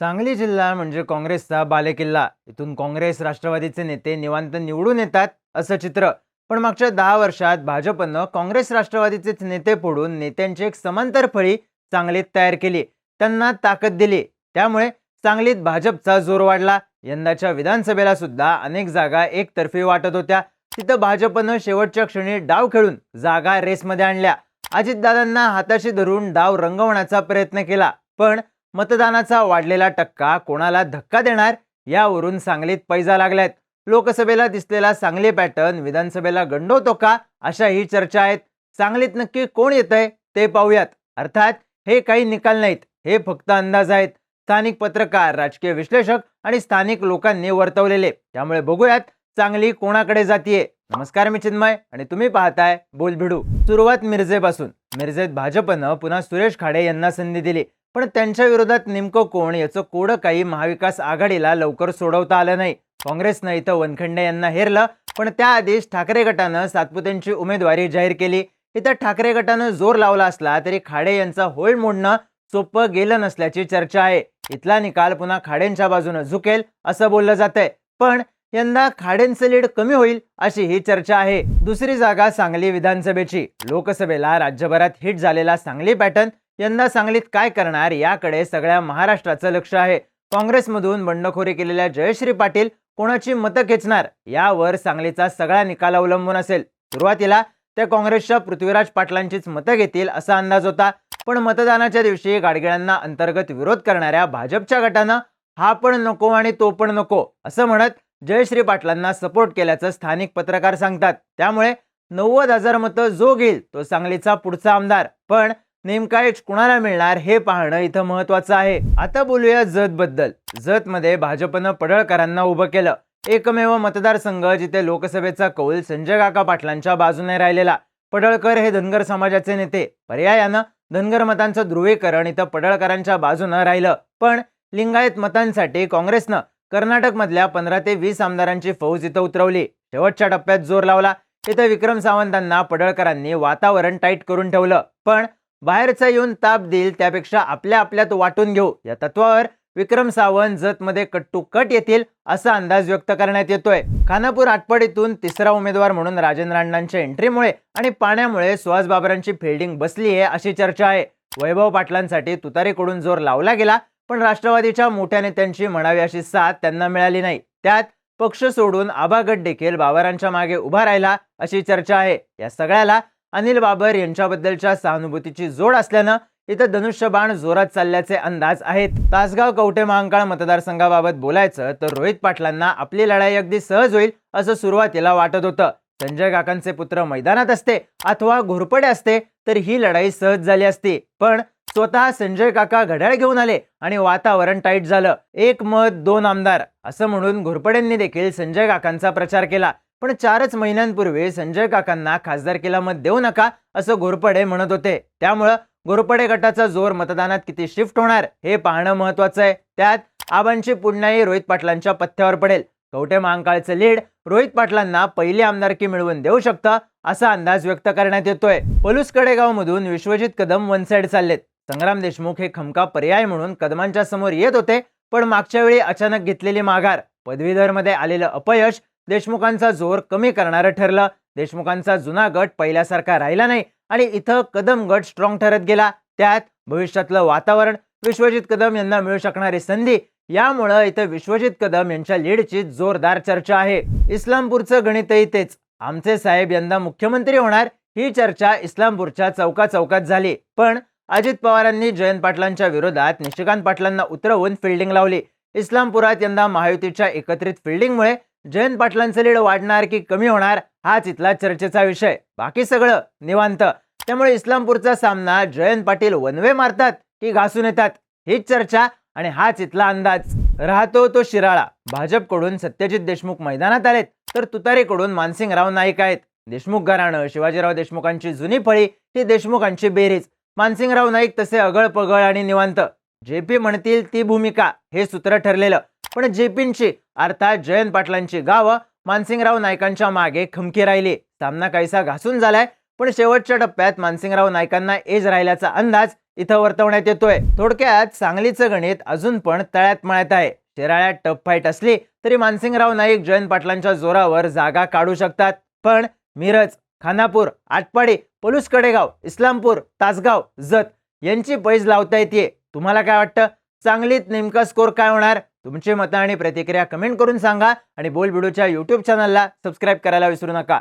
सांगली जिल्हा म्हणजे काँग्रेसचा बालेकिल्ला. इथून काँग्रेस राष्ट्रवादीचे नेते निवांत निवडून येतात असं चित्र. पण मागच्या दहा वर्षात भाजपनं काँग्रेस राष्ट्रवादीचेच नेते फोडून नेत्यांची एक समांतर फळी सांगलीत तयार केली. त्यांना ताकद दिली. त्यामुळे सांगलीत भाजपचा जोर वाढला. यंदाच्या विधानसभेला सुद्धा अनेक जागा एकतर्फी वाटत होत्या. तिथं भाजपनं शेवटच्या क्षणी डाव खेळून जागा रेसमध्ये आणल्या. अजितदादांना हाताशी धरून डाव रंगवण्याचा प्रयत्न केला. पण मतदानाचा वाढलेला टक्का कोणाला धक्का देणार यावरून सांगलीत पैजा लागल्यात. लोकसभेला दिसलेला सांगली पॅटर्न विधानसभेला गंडवतो का? अशा ही चर्चा आहेत. सांगलीत नक्की कोण येतंय ते पाहूयात. अर्थात हे काही निकाल नाहीत हे फक्त अंदाज आहेत. स्थानिक पत्रकार राजकीय विश्लेषक आणि स्थानिक लोकांनी वर्तवलेले. त्यामुळे बघूयात चांगली कोणाकडे जातीये. नमस्कार मी चिन्मय आणि तुम्ही पाहताय बोलभिडू. सुरुवात मिरजेपासून. मिरजेत भाजपनं पुन्हा सुरेश खाडे यांना संधी दिली. पण त्यांच्या विरोधात नेमकं कोण? याचं कोडं काही महाविकास आघाडीला लवकर सोडवता आलं नाही. काँग्रेसनं इथं वनखंडे यांना हेरलं पण त्याआधीच ठाकरे गटानं सातपुतेंची उमेदवारी जाहीर केली. इथं ठाकरे गटानं जोर लावला असला तरी खाडे यांचा होळ मोडणं सोपं गेलं नसल्याची चर्चा आहे. इथला निकाल पुन्हा खाडेंच्या बाजूनं झुकेल असं बोललं जातंय. पण यंदा खाडेंचं लीड कमी होईल अशी ही चर्चा आहे. दुसरी जागा सांगली विधानसभेची. लोकसभेला राज्यभरात हिट झालेला सांगली पॅटर्न यंदा सांगलीत काय करणार याकडे सगळ्या महाराष्ट्राचं लक्ष आहे. काँग्रेसमधून बंडखोरी केलेल्या जयश्री पाटील कोणाची मतं खेचणार यावर सांगलीचा सगळा निकाल अवलंबून असेल. सुरुवातीला त्या काँग्रेसच्या पृथ्वीराज पाटलांचीच मतं घेतील असा अंदाज होता. पण मतदानाच्या दिवशी गाडगिळांना अंतर्गत विरोध करणाऱ्या भाजपच्या गटानं हा पण नको आणि तो पण नको असं म्हणत जयश्री पाटलांना सपोर्ट केल्याचं स्थानिक पत्रकार सांगतात. त्यामुळे नव्वद हजार मतं जो घेईल तो सांगलीचा पुढचा आमदार. पण नेमका एच कुणाला मिळणार हे पाहणं इथं महत्वाचं आहे. आता बोलूया जत बद्दल. जत मध्ये भाजपनं पडळकरांना उभं केलं. एकमेव मतदारसंघ जिथे लोकसभेचा कौल संजय काका पाटलांच्या बाजूने राहिलेला. पडळकर हे धनगर समाजाचे नेते. पर्यायानं धनगर मतांचं ध्रुवीकरण इथं पडळकरांच्या बाजूनं राहिलं. पण लिंगायत मतांसाठी काँग्रेसनं कर्नाटक मधल्या पंधरा ते वीस आमदारांची फौज इथं उतरवली. शेवटच्या टप्प्यात जोर लावला. इथं विक्रम सावंतांना पडळकरांनी वातावरण टाईट करून ठेवलं. पण बाहेरचा येऊन ताप देईल त्यापेक्षा आपल्या आपल्यात वाटून घेऊ. या तत्वावर विक्रम सावंत जतमध्ये कट टू कट येतील असा अंदाज व्यक्त करण्यात येतोय. खानापूर आटपाडीतून तिसरा उमेदवार म्हणून राजेंद्र अण्णांच्या एंट्रीमुळे आणि पाण्यामुळे सुहास बाबरांची फिल्डिंग बसली आहे अशी चर्चा आहे. वैभव पाटलांसाठी तुतारीकडून जोर लावला गेला पण राष्ट्रवादीच्या मोठ्या नेत्यांची म्हणावी अशी साथ त्यांना मिळाली नाही. त्यात पक्ष सोडून आभागट देखील बाबरांच्या मागे उभा राहिला अशी चर्चा आहे. या सगळ्याला अनिल बाबर यांच्याबद्दलच्या सहानुभूतीची जोड असल्यानं इथं धनुष्यबाण जोरात चालल्याचे अंदाज आहेत. तासगाव कवठे महांकाळ मतदारसंघाबाबत बोलायचं तर रोहित पाटलांना आपली लढाई अगदी सहज होईल असं सुरुवातीला वाटत होतं. संजय काकांचे पुत्र मैदानात असते अथवा घोरपडे असते तर ही लढाई सहज झाली असती. पण स्वतः संजय काका घड्याळ घेऊन आले आणि वातावरण टाईट झालं. एक मत दोन आमदार असं म्हणून घोरपडेंनी देखील संजय काकांचा प्रचार केला. पण चारच महिन्यांपूर्वी संजय काकांना खासदारकीला मत देऊ नका असं घोरपडे म्हणत होते. त्यामुळं घोरपडे गटाचा जोर मतदानात किती शिफ्ट होणार हे पाहणं महत्वाचं आहे. त्यात आबांची पुण्याही रोहित पाटलांच्या पथ्यावर पडेल. कवठे महांकाळचं लीड रोहित पाटलांना पहिली आमदारकी मिळवून देऊ शकतं असा अंदाज व्यक्त करण्यात येतोय. पलूस कडेगाव मधून विश्वजित कदम वन साइड चाललेत. संग्राम देशमुख हे खमका पर्याय म्हणून कदमांच्या समोर येत होते पण मागच्या वेळी अचानक घेतलेली माघार. पदवीधरमध्ये आलेलं अपयश देशमुखांचा जोर कमी करणारं ठरलं. देशमुखांचा जुना गट पहिल्यासारखा राहिला नाही आणि इथं कदम गट स्ट्रॉंग ठरत गेला. त्यात भविष्यातलं वातावरण विश्वजित कदम यांना मिळू शकणारी संधी यामुळं इथं विश्वजित कदम यांच्या लीडची जोरदार चर्चा आहे. इस्लामपूरचं गणितही तेच. आमचे साहेब यंदा मुख्यमंत्री होणार ही चर्चा इस्लामपूरच्या चौका चौकात झाली. पण अजित पवारांनी जयंत पाटलांच्या विरोधात निशिकांत पाटलांना उतरवून फिल्डिंग लावली. इस्लामपुरात यंदा महायुतीच्या एकत्रित फिल्डिंगमुळे जयंत पाटलांचं लीड वाढणार की कमी होणार हाच इथला चर्चेचा विषय. बाकी सगळं निवांत. त्यामुळे इस्लामपूरचा सामना जयंत पाटील वनवे मारतात की घासून येतात हीच चर्चा आणि हाच इथला अंदाज. राहतो तो शिराळा. भाजपकडून सत्यजित देशमुख मैदानात आलेत तर तुतारीकडून मानसिंगराव नाईक आहेत. देशमुख घराणं शिवाजीराव देशमुखांची जुनी फळी ही देशमुखांची बेरीज. मानसिंगराव नाईक तसे अगळ पगळ आणि निवांत. जे पी म्हणतील ती भूमिका हे सूत्र ठरलेलं. पण जेपींची अर्थात जयंत पाटलांची गावं मानसिंगराव नायकांच्या मागे खमकी राहिली. सामना काहीसा घासून झालाय पण शेवटच्या टप्प्यात मानसिंगराव नायकांना एज राहिल्याचा अंदाज इथं वर्तवण्यात येतोय. थोडक्यात सांगलीचं गणित अजून पण तळ्यात मळ्यात आहे. शिराळ्यात टफ फाईट असली तरी मानसिंगराव नाईक जयंत पाटलांच्या जोरावर जागा काढू शकतात. पण मिरज खानापूर आटपाडी पलूस कडेगाव इस्लामपूर तासगाव जत यांची पैज लावता येते तुम्हाला काय वाटतं? सांगलीत नेमका स्कोर काय होणार? तुमची मतं आणि प्रतिक्रिया कमेंट करून सांगा आणि बोल व्हिडिओच्या यूट्यूब चॅनलला सबस्क्राईब करायला विसरू नका.